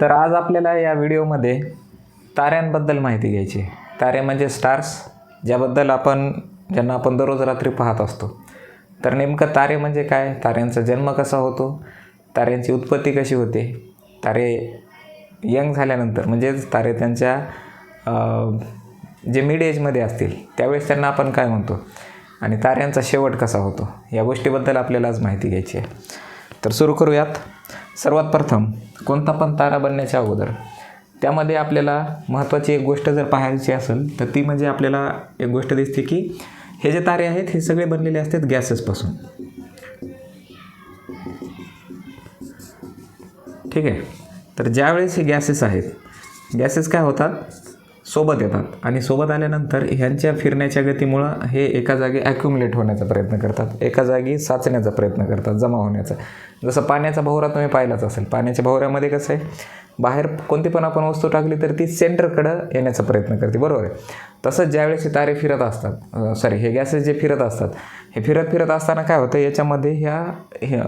तर आज आपल्याला या व्हिडिओमध्ये ताऱ्यांबद्दल माहिती घ्यायची आहे. तारे म्हणजे स्टार्स ज्याबद्दल आपण ज्यांना आपण दररोज रात्री पाहत असतो. तर नेमकं तारे म्हणजे काय? ताऱ्यांचा जन्म कसा होतो? ताऱ्यांची उत्पत्ती कशी होते? तारे यंग झाल्यानंतर म्हणजेच तारे त्यांच्या जे मिड एजमध्ये असतील त्यावेळेस त्यांना आपण काय म्हणतो? आणि ताऱ्यांचा शेवट कसा होतो? या गोष्टीबद्दल आपल्याला आज माहिती घ्यायची आहे. तर सुरू करूयात. सर्वात प्रथम कोणता पण तारा बनण्याच्या अगोदर त्यामध्ये आपल्याला महत्त्वाची एक गोष्ट जर पाहायची असेल तर ती म्हणजे आपल्याला एक गोष्ट दिसते की हे जे तारे आहेत हे सगळे बनलेले असतात गॅसेसपासून ठीक आहे? तर ज्यावेळेस हे गॅसेस आहेत गॅसेस काय होतात? सोबत येतात. आणि सोबत आल्यानंतर ह्यांच्या फिरण्याच्या गतीमुळं हे एका जागी ॲक्युमुलेट होण्याचा प्रयत्न करतात. एका जागी साचण्याचा प्रयत्न करतात जमा होण्याचा. जसं पाण्याचा भोवरा तुम्ही पाहिलाच असेल. पाण्याच्या भोवऱ्यामध्ये कसं आहे? बाहेर कोणती पण आपण वस्तू टाकली तर ती सेंटरकडं येण्याचा प्रयत्न करते. बरोबर आहे? तसंच ज्यावेळेस हे तारे फिरत असतात सॉरी हे गॅसेस जे फिरत असतात हे फिरत फिरत असताना काय होतं? याच्यामध्ये ह्या हे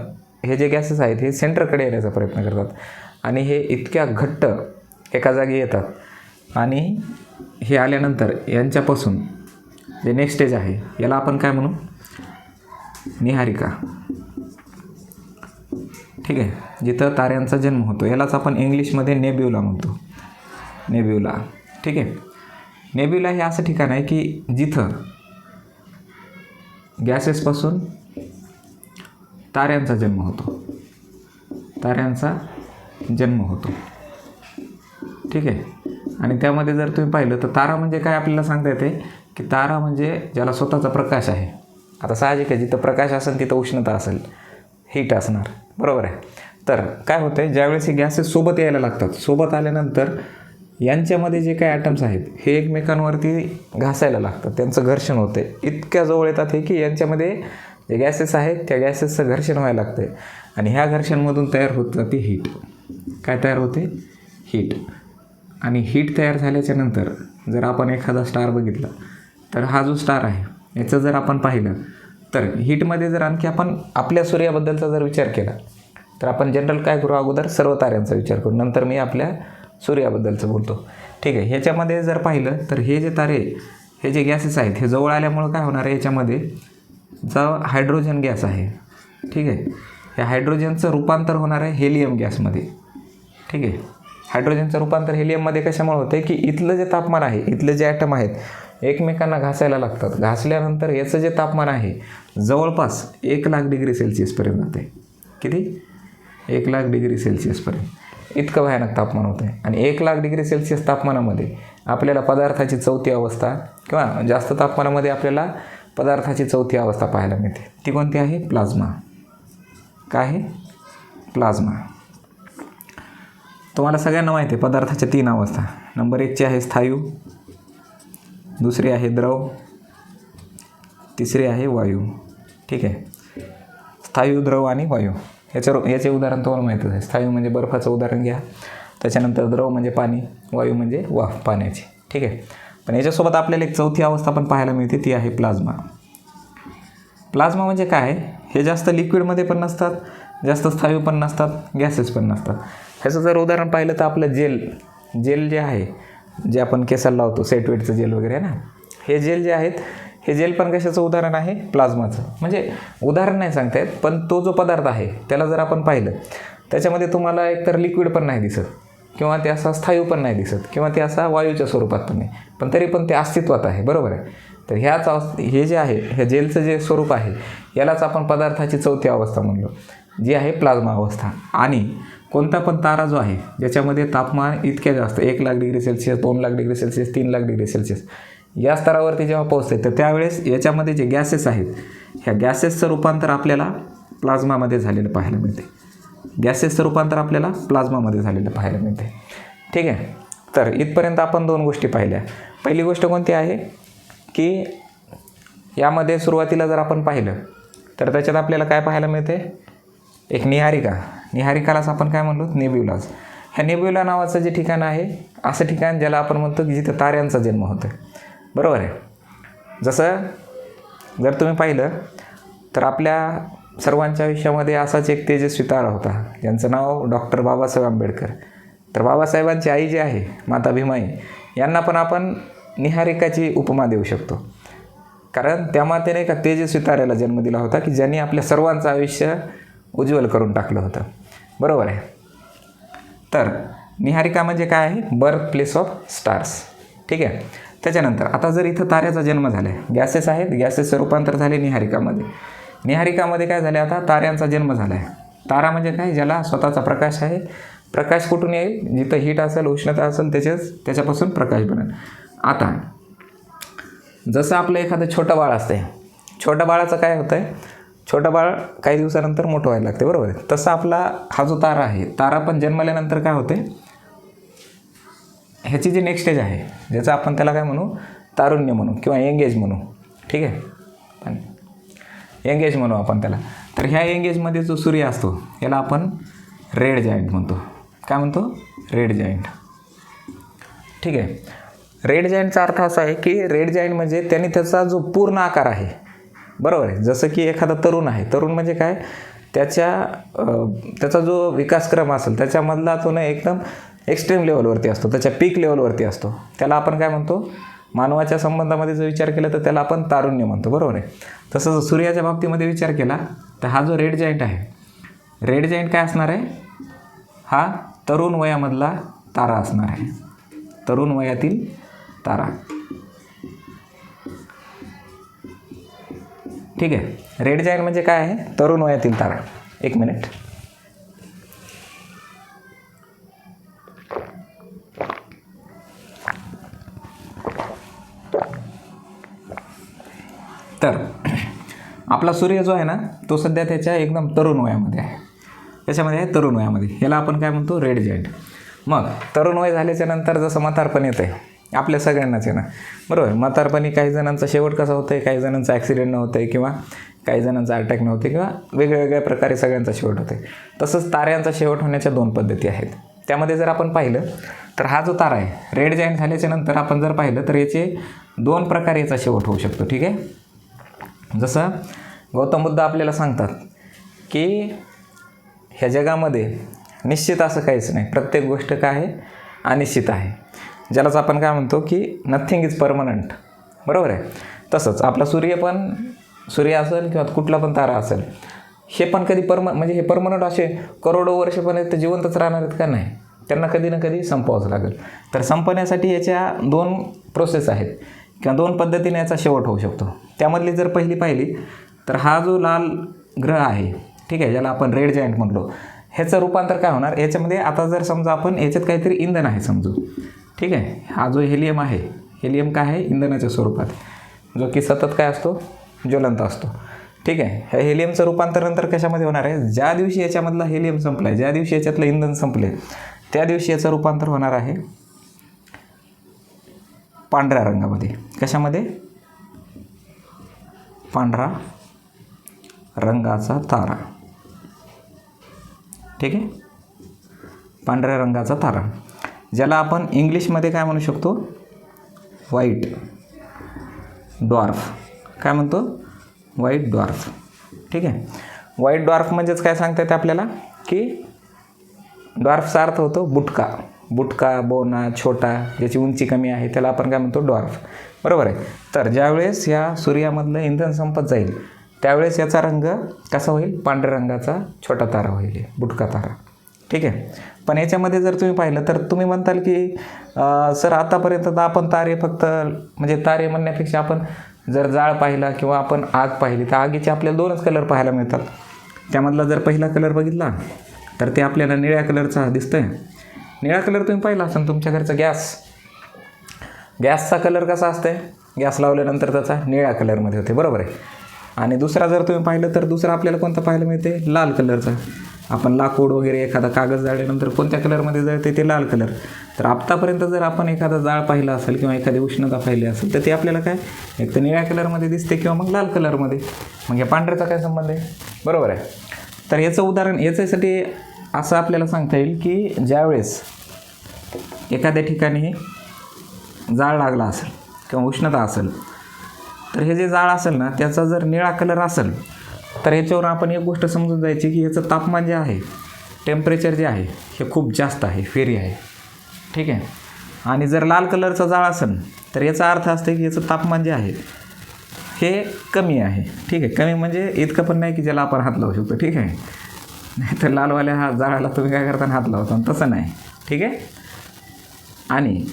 हे जे गॅसेस आहेत हे सेंटरकडे येण्याचा प्रयत्न करतात. आणि हे इतक्या घट्ट एका जागी येतात. आणि हे आल्यानंतर यांच्यापासून जे नेक्स्ट स्टेज आहे याला आपण काय म्हणू? निहारिका. ठीक आहे? जिथं ताऱ्यांचा जन्म होतो यालाच आपण इंग्लिशमध्ये नेब्युला म्हणतो. नेब्युला. ठीक आहे? नेब्युला हे असं ठिकाण आहे की जिथं गॅसेसपासून ताऱ्यांचा जन्म होतो. ताऱ्यांचा जन्म होतो. ठीक आहे. आणि त्यामध्ये जर तुम्ही पाहिलं तर तारा म्हणजे काय आपल्याला सांगता येते? की तारा म्हणजे ज्याला स्वतःचा प्रकाश आहे. आता साहजिक आहे जिथं प्रकाश असेल तिथं उष्णता असेल. हीट असणार. बरोबर आहे. तर काय होतं आहे ज्यावेळेस हे गॅसेस सोबत यायला लागतात सोबत आल्यानंतर यांच्यामध्ये जे काही ॲटम्स आहेत हे एकमेकांवरती घासायला लागतात. त्यांचं घर्षण होतं आहे इतक्या जवळ येतात हे की यांच्यामध्ये जे गॅसेस आहेत त्या गॅसेसचं घर्षण व्हायला लागतं आहे आणि ह्या घर्षणमधून तयार होत जाते हीट काय तयार होते? हीट आणि हीट तयार झाल्याच्यानंतर जर आपण एखादा स्टार बघितला तर हा जो स्टार आहे याचं जर आपण पाहिलं तर हीटमध्ये जर आणखी आपण आपल्या सूर्याबद्दलचा जर विचार केला तर आपण जनरल काय करू? अगोदर सर्व ताऱ्यांचा विचार करू. नंतर मी आपल्या सूर्याबद्दलचं बोलतो. ठीक आहे ह्याच्यामध्ये जर पाहिलं तर हे जे तारे हे जे गॅसेस आहेत हे जवळ आल्यामुळं काय होणार आहे? याच्यामध्ये जो हायड्रोजन गॅस आहे ठीक आहे या हायड्रोजनचं रूपांतर होणार आहे हेलियम गॅसमध्ये ठीक आहे हायड्रोजनचं रूपांतर हेलियममध्ये कशामुळे होतं की इथलं जे तापमान आहे इथले जे ॲटम आहेत एकमेकांना घासायला लागतात. घासल्यानंतर याचं जे तापमान आहे जवळपास एक लाख डिग्री सेल्सिअसपर्यंत जाते किती? एक लाख डिग्री सेल्सिअसपर्यंत इतकं भयानक तापमान होतं आहे आणि एक लाख डिग्री सेल्सिअस तापमानामध्ये आपल्याला पदार्थाची चौथी अवस्था किंवा जास्त तापमानामध्ये आपल्याला पदार्थाची चौथी अवस्था पाहायला मिळते. ती कोणती आहे? प्लाझ्मा. काय आहे? प्लाझ्मा. तुम्हाला सगळ्यांना माहिती आहे पदार्थाच्या तीन अवस्था. नंबर एकची आहे स्थायू दुसरी आहे द्रव तिसरी आहे वायू. ठीक आहे? स्थायू द्रव आणि वायू. याचं याचे उदाहरण तुम्हाला माहीतच आहे. स्थायू म्हणजे बर्फाचं उदाहरण घ्या. त्याच्यानंतर द्रव म्हणजे पाणी वायू म्हणजे वाफ पाण्याची. ठीक आहे? पण याच्यासोबत आपल्याला एक चौथी अवस्था पण पाहायला मिळते ती आहे प्लाझ्मा. प्लाझ्मा म्हणजे काय? हे जास्त लिक्विडमध्ये पण नसतात जास्त स्थायू पण नसतात गॅसेस पण नसतात. ह्याचं जर उदाहरण पाहिलं तर आपलं जेल जेल जे आहे जे आपण केसाला लावतो सेटवेटचं जेल वगैरे आहे ना? हे जेल जे आहेत हे जेल पण कशाचं उदाहरण आहे? प्लाझ्माचं. म्हणजे उदाहरण नाही सांगता येत पण तो जो पदार्थ आहे त्याला जर आपण पाहिलं त्याच्यामध्ये तुम्हाला एकतर लिक्विड पण नाही दिसत किंवा ते असा स्थायू पण नाही दिसत किंवा ते असा वायूच्या स्वरूपात पण नाही पण तरी पण ते अस्तित्वात आहे बरोबर आहे? तर ह्याच अवस्थ हे जे आहे हे जेलचं जे स्वरूप आहे यालाच आपण पदार्थाची चौथी अवस्था म्हणलो. जी आहे प्लाझ्मा अवस्था. आणि कोणता पण तारा जो आहे ज्याच्यामध्ये तापमान इतक्या जास्त एक लाख डिग्री सेल्सिअस दोन लाख डिग्री सेल्सिअस तीन लाख डिग्री सेल्सिअस या स्तरावरती जेव्हा पोहोचते तर त्यावेळेस याच्यामध्ये जे गॅसेस आहेत ह्या गॅसेसचं रूपांतर आपल्याला प्लाझ्मामध्ये झालेलं पाहायला मिळते. गॅसेसचं रूपांतर आपल्याला प्लाझ्मामध्ये झालेलं पाहायला मिळते. ठीक आहे? तर इथपर्यंत आपण दोन गोष्टी पाहिल्या. पहिली गोष्ट कोणती आहे? की यामध्ये सुरुवातीला जर आपण पाहिलं तर त्याच्यात आपल्याला काय पाहायला मिळते? एक निहारिका. निहारिकालाच आपण काय म्हणलो? नेब्युलाज. ह्या नेब्युला नावाचं जे ठिकाण आहे असं ठिकाण ज्याला आपण म्हणतो की जिथं ताऱ्यांचा जन्म होतो बरोबर आहे? जसं जर तुम्ही पाहिलं तर आपल्या सर्वांच्या आयुष्यामध्ये असाच एक तेजस्वी तारा होता. ज्यांचं नाव डॉक्टर बाबासाहेब आंबेडकर. तर बाबासाहेबांची आई जी आहे माता भीमाई यांना पण आपण निहारिकाची उपमा देऊ शकतो. कारण त्या मातेने एका तेजस्वी ताऱ्याला जन्म दिला होता की ज्यांनी आपल्या सर्वांचं आयुष्य उज्ज्वल करून टाकलं होतं. बरोबर आहे. तर निहारिका म्हणजे काय आहे? बर्थ प्लेस ऑफ स्टार्स ठीक आहे? त्याच्यानंतर आता जर इथं ताऱ्याचा जन्म झाला आहे गॅसेस आहेत गॅसेसचं रूपांतर झाले निहारिकामध्ये. निहारिकामध्ये काय झाले आता? ताऱ्यांचा जन्म झाला आहे तारा म्हणजे काय? ज्याला स्वतःचा प्रकाश आहे. प्रकाश कुठून येईल? जिथं हीट असेल उष्णता असेल त्याच्याच त्याच्यापासून प्रकाश बनेल. आता जसं आपलं एखादं छोटं बाळ असतं छोट्या बाळाचं काय होतं आहे छोटं बाळ काही दिवसानंतर मोठं व्हायला लागते बरोबर आहे? तसं आपला हा जो तारा आहे तारा पण जन्मल्यानंतर काय होते? ह्याची जी नेक्स्ट स्टेज आहे ज्याचं आपण त्याला काय म्हणू? तारुण्य म्हणू किंवा एंगेज म्हणू. ठीक आहे? पण एंगेज म्हणू आपण त्याला. तर ह्या एंगेजमध्ये जो सूर्य असतो याला आपण रेड जायंट म्हणतो. काय म्हणतो? रेड जायंट ठीक आहे? रेड जायंटचा अर्थ असा आहे की रेड जायंट म्हणजे त्यांनी त्याचा जो पूर्ण आकार आहे बरोबर आहे. जसं की एखादा तरुण आहे. तरुण म्हणजे काय? त्याच्या त्याचा जो विकासक्रम असेल त्याच्यामधला तो ना एकदम एक्स्ट्रीम लेवलवरती असतो. त्याच्या पीक लेवलवरती असतो. त्याला आपण काय म्हणतो? मानवाच्या संबंधामध्ये जर विचार केला तर त्याला आपण तारुण्य म्हणतो. बरोबर आहे. तसं जर सूर्याच्या बाबतीमध्ये विचार केला तर हा जो रेड जॉईंट आहे रेड जॉईंट काय असणार आहे? हा तरुण वयामधला तारा असणार आहे. तरुण वयातील तारा. ठीक आहे. रेड जायंट म्हणजे काय आहे? तरुण वयातील तारा. एक मिनिट तर आपला सूर्य जो आहे ना तो सध्या त्याच्या एकदम तरुण वयामध्ये आहे. त्याच्यामध्ये आहे तरुण वयामध्ये. याला आपण काय म्हणतो? रेड जॉईंट मग तरुण वय झाल्याच्यानंतर जसं म्हातारपण येतं आहे आपल्या सगळ्यांनाच आहे ना. बरोबर? म्हातारपणी काही जणांचा शेवट कसा होतं आहे काही जणांचा ॲक्सिडेंट न होतं आहे किंवा काही जणांचा अटॅक न होते किंवा वेगवेगळ्या प्रकारे सगळ्यांचा शेवट होते तसंच ताऱ्यांचा शेवट होण्याच्या दोन पद्धती आहेत. त्यामध्ये जर आपण पाहिलं तर हा जो तारा आहे रेड जॉईन झाल्याच्यानंतर आपण जर पाहिलं तर याचे दोन प्रकारे याचा शेवट होऊ शकतो. ठीक आहे? जसं गौतम बुद्ध आपल्याला सांगतात की ह्या जगामध्ये निश्चित असं काहीच नाही. प्रत्येक गोष्ट काय आहे? अनिश्चित आहे. ज्यालाच आपण काय म्हणतो की नथिंग इज परमनंट बरोबर आहे? तसंच आपला सूर्य पण सूर्य असेल किंवा कुठला पण तारा असेल हे पण कधी परम म्हणजे हे परमनंट असे करोडो वर्षपर्यंत जिवंतच राहणार आहेत का नाही? त्यांना कधी ना कधी संपवावंच लागेल. तर संपवण्यासाठी याच्या दोन प्रोसेस आहेत किंवा दोन पद्धतीने याचा शेवट होऊ शकतो. त्यामधली जर पहिली पाहिली तर हा जो लाल ग्रह आहे ठीक आहे ज्याला आपण रेड जायंट म्हणलो ह्याचं रूपांतर काय होणार? याच्यामध्ये आता जर समजा आपण याच्यात काहीतरी इंधन आहे समजू. ठीक आहे. हा जो हेलियम आहे हेलियम काय आहे? इंधनाच्या स्वरूपात. जो की सतत काय असतो? ज्वलंत असतो. ठीक आहे. ह्या हेलियमचं रूपांतर नंतर कशामध्ये होणार आहे? ज्या दिवशी याच्यामधला हेलियम संपला आहे ज्या दिवशी याच्यातलं इंधन संपले त्या दिवशी याचं रूपांतर होणार आहे पांढऱ्या रंगामध्ये. कशामध्ये? पांढरा रंगाचा तारा. ठीक आहे? पांढऱ्या रंगाचा तारा. ज्याला आपण इंग्लिशमध्ये काय म्हणू शकतो? व्हाईट डॉर्फ काय म्हणतो? व्हाईट डॉर्फ ठीक आहे? व्हाईट डॉर्फ म्हणजेच काय सांगता येते आपल्याला? की डॉर्फचा अर्थ होतो बुटका. बुटका बोना छोटा ज्याची उंची कमी आहे त्याला आपण काय म्हणतो? डॉर्फ बरोबर आहे? तर ज्यावेळेस या सूर्यामधलं इंधन संपत जाईल त्यावेळेस याचा रंग कसा होईल? पांढऱ्या रंगाचा छोटा तारा होईल बुटका तारा. ठीक आहे. पण याच्यामध्ये जर तुम्ही पाहिलं तर तुम्ही म्हणताल की सर आतापर्यंत तर आपण तारे फक्त म्हणजे तारे म्हणण्यापेक्षा आपण जर जाळ पाहिला किंवा आपण आग पाहिली तर आगीचे आपल्याला दोनच कलर पाहायला मिळतात. त्यामधला जर पहिला कलर बघितला तर ते आपल्याला निळ्या कलरचा दिसतंय. निळा कलर तुम्ही पाहिला असाल तुमच्या घरचा गॅस. गॅसचा कलर कसा असते गॅस लावल्यानंतर त्याचा निळ्या कलरमध्ये होते बरोबर आहे. आणि दुसरा जर तुम्ही पाहिलं तर दुसरा आपल्याला कोणता पाहायला मिळते लाल कलरचा आपण लाकूड वगैरे एखादा कागद जाळल्यानंतर कोणत्या कलरमध्ये जळते ते लाल कलर तर आत्तापर्यंत जर आपण एखादा जाळ पाहिला असेल किंवा एखादी उष्णता पाहिली असेल तर ते आपल्याला काय? एक तर निळ्या कलरमध्ये दिसते किंवा मग लाल कलरमध्ये मग या पांढऱ्याचा काय संबंध आहे? बरोबर आहे. तर याचं उदाहरण याच्यासाठी असं आपल्याला सांगता येईल की ज्यावेळेस एखाद्या ठिकाणी जाळ लागला असेल किंवा उष्णता असेल तर हे जे जाळ असेल ना त्याचा जर निळा कलर असेल तर याच्यावर आपण एक गोष्ट समजून जायची की याचं तापमान जे आहे टेम्परेचर जे आहे हे खूप जास्त आहे फेरी आहे. ठीक आहे? आणि जर लाल कलरचा जाळ असेल तर याचा अर्थ असतो की याचं तापमान जे आहे हे कमी आहे. ठीक आहे? कमी म्हणजे इतकं पण नाही की ज्याला आपण हात लावू शकतो. ठीक आहे? नाही तर लालवाल्या हा जाळाला तुम्ही काय करताना हात लावता? तसं नाही. ठीक आहे? आणि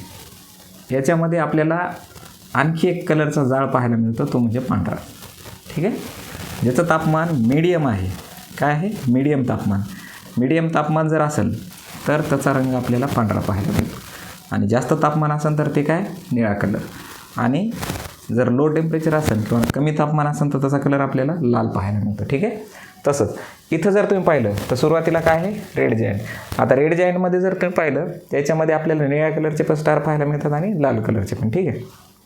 याच्यामध्ये आपल्याला आणखी एक कलरचा जाळ पाहायला मिळतो तो म्हणजे पांढरा. ठीक आहे? ज्याचं तापमान मीडियम आहे. काय आहे? मीडियम तापमान. मीडियम तापमान जर असेल तर त्याचा रंग आपल्याला पांढरा पाहायला मिळतो आणि जास्त तापमान असेल तर ते काय? निळा कलर आणि जर लो टेम्परेचर असेल किंवा कमी तापमान असेल तर त्याचा कलर आपल्याला लाल पाहायला मिळतो. ठीक आहे? तसंच इथं जर तुम्ही पाहिलं तर सुरुवातीला काय आहे? रेड जायंट आता रेड जायंटमध्ये जर तुम्ही पाहिलं त्याच्यामध्ये आपल्याला निळ्या कलरचे पण स्टार पाहायला मिळतात आणि लाल कलरचे पण. ठीक आहे?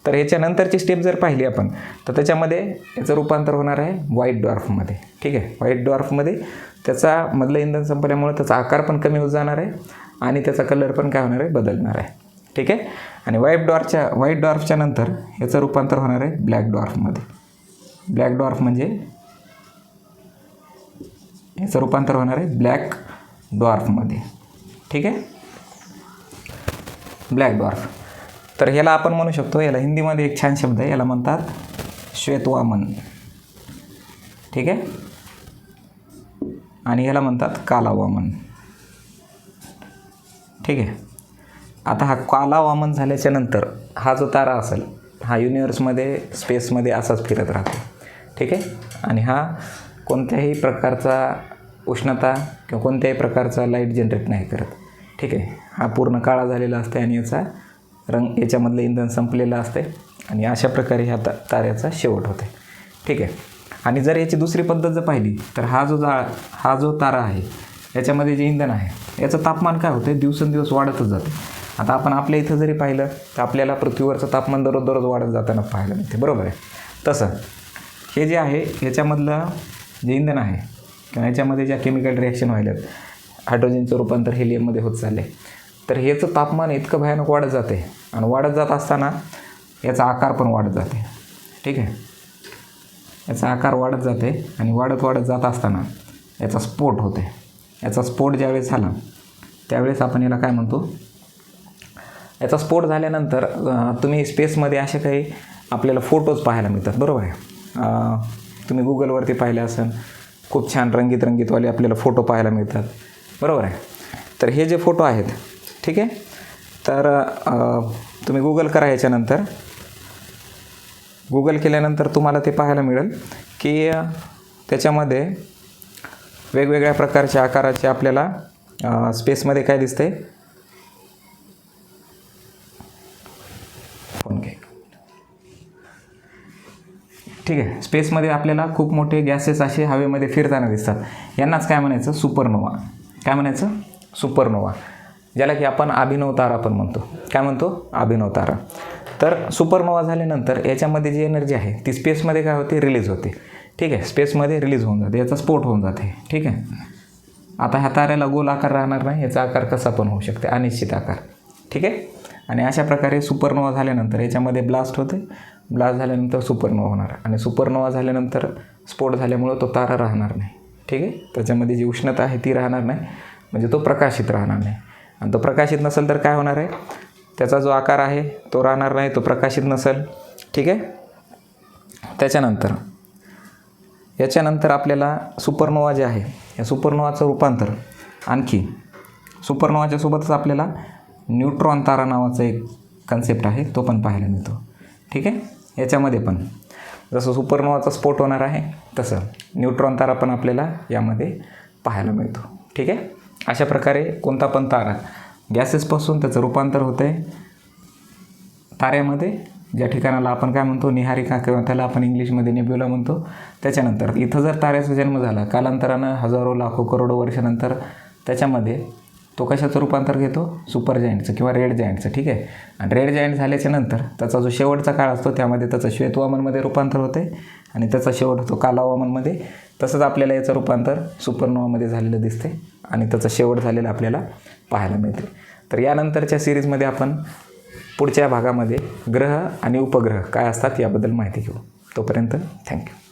तर ह्याच्यानंतरची स्टेप जर पाहिली आपण तर त्याच्यामध्ये याचं रूपांतर होणार आहे व्हाईट डॉर्फमध्ये ठीक आहे? व्हाईट डॉर्फमध्ये त्याचा मधलं इंधन संपल्यामुळे त्याचा आकार पण कमी होत जाणार आहे आणि त्याचा कलर पण काय होणार आहे? बदलणार आहे. ठीक आहे? आणि व्हाईट डॉर्फच्या व्हाईट डॉर्फच्या नंतर याचं रूपांतर होणार आहे ब्लॅक डॉर्फमध्ये ब्लॅक डॉर्फ म्हणजे याचं रूपांतर होणार आहे ब्लॅक डॉर्फमध्ये ठीक आहे? ब्लॅक डॉर्फ तर ह्याला आपण म्हणू शकतो याला हिंदीमध्ये एक छान शब्द आहे याला म्हणतात श्वेतवामन. ठीक आहे? आणि याला म्हणतात काला वामन ठीक आहे? आता हा कालावामन झाल्याच्यानंतर हा जो तारा असेल हा युनिवर्समध्ये स्पेसमध्ये असाच फिरत राहतो. ठीक आहे? आणि हा कोणत्याही प्रकारचा उष्णता किंवा कोणत्याही प्रकारचा लाइट जनरेट नाही करत. ठीक आहे? हा पूर्ण काळा झालेला असते आणि याचा रंग याच्यामधलं इंधन संपलेलं असते आणि अशा प्रकारे ह्या ता ताऱ्याचा शेवट होते ठीक आहे? आणि जर याची दुसरी पद्धत जर पाहिली तर हा जो जाळ हा जो तारा आहे याच्यामध्ये जे इंधन आहे याचं तापमान काय होतं दिवसेंदिवस वाढतच जाते आता आपण आपल्या इथं जरी पाहिलं तर आपल्याला पृथ्वीवरचं तापमान दररोज दररोज वाढत जाताना पाहायला मिळते बरोबर आहे? तसं हे जे आहे याच्यामधलं जे इंधन आहे किंवा याच्यामध्ये ज्या केमिकल रिॲक्शन व्हायल्यात हायड्रोजनचं रूपांतर हेलियममध्ये होत चाललं आहे तर ह्याचं तापमान इतकं भयानक वाढत जाते आणि वाढत जात असताना याचा आकार पण वाढत जाते. ठीक आहे? याचा आकार वाढत जाते आणि वाढत वाढत जात असताना याचा स्फोट होते. याचा स्फोट ज्यावेळेस झाला त्यावेळेस आपण याला काय म्हणतो? याचा स्फोट झाल्यानंतर तुम्ही स्पेसमध्ये असे काही आपल्याला फोटोज पाहायला मिळतात. बरोबर आहे? तुम्ही गुगलवरती पाहिले असेल खूप छान रंगीत रंगीतवाले आपल्याला फोटो पाहायला मिळतात. बरोबर आहे? तर हे जे फोटो आहेत ठीक आहे? तर तुम्ही गुगल करा याच्यानंतर गुगल केल्यानंतर तुम्हाला ते पाहायला मिळेल की त्याच्यामध्ये वेगवेगळ्या प्रकारच्या आकाराचे आपल्याला स्पेसमध्ये काय दिसते फोन ठीक आहे. स्पेसमध्ये आपल्याला खूप मोठे गॅसेस असे हवेमध्ये फिरताना दिसतात. यांनाच काय म्हणायचं? सुपरनोवा काय म्हणायचं? सुपरनोवा ज्याला की आपण अभिनव तारा पण म्हणतो. काय म्हणतो? अभिनव तारा तर सुपरनोवा झाल्यानंतर याच्यामध्ये जी एनर्जी आहे ती स्पेसमध्ये काय होते? रिलीज होते. ठीक आहे? स्पेसमध्ये रिलीज होऊन जाते. याचा स्फोट होऊन जाते. ठीक आहे? आता ह्या ताऱ्याला गोल आकार राहणार नाही. याचा आकार कसा पण होऊ शकते. अनिश्चित आकार. ठीक आहे? आणि अशा प्रकारे सुपरनोवा झाल्यानंतर याच्यामध्ये ब्लास्ट होते. ब्लास्ट झाल्यानंतर सुपरनोवा होणार. आणि सुपरनोवा झाल्यानंतर स्फोट झाल्यामुळं तो तारा राहणार नाही. ठीक आहे? त्याच्यामध्ये जी उष्णता आहे ती राहणार नाही. म्हणजे तो प्रकाशित राहणार नाही. आणि तो प्रकाशित नसेल तर काय होणार आहे? त्याचा जो आकार आहे तो राहणार नाही तो प्रकाशित नसेल. ठीक आहे? त्याच्यानंतर याच्यानंतर आपल्याला सुपरनोवा जे आहे या सुपरनोवाचं रूपांतर आणखी सुपरनोवाच्या सोबतच आपल्याला न्यूट्रॉन तारा नावाचा एक कन्सेप्ट आहे तो पण पाहायला मिळतो. ठीक आहे? याच्यामध्ये पण जसं सुपरनोवाचा स्फोट होणार आहे तसं न्यूट्रॉन तारा पण आपल्याला यामध्ये पाहायला मिळतो. ठीक आहे? अशा प्रकारे कोणता पण तारा गॅसेसपासून त्याचं रूपांतर होतं. आहे ताऱ्यामध्ये ज्या ठिकाणाला आपण काय म्हणतो निहारिका किंवा त्याला आपण इंग्लिशमध्ये नेब्युला म्हणतो त्याच्यानंतर. इथं जर ताऱ्याचा जन्म झाला कालांतरानं हजारो लाखो करोडो वर्षानंतर त्याच्यामध्ये तो कशाचं रूपांतर घेतो? सुपर जायंटचं किंवा रेड जायंटचं ठीक आहे? आणि रेड जायंट झाल्याच्यानंतर त्याचा जो शेवटचा काळ असतो त्यामध्ये त्याचं श्वेतवामनमध्ये रूपांतर होते आणि त्याचा शेवट होतो कालावामनमध्ये तसंच आपल्याला याचं रूपांतर सुपरनोवामध्ये झालेलं दिसते आणि त्याचं शेवट झालेलं आपल्याला पाहायला मिळते. तर यानंतरच्या सिरीजमध्ये आपण पुढच्या भागामध्ये ग्रह आणि उपग्रह काय असतात याबद्दल माहिती घेऊ. तोपर्यंत थँक्यू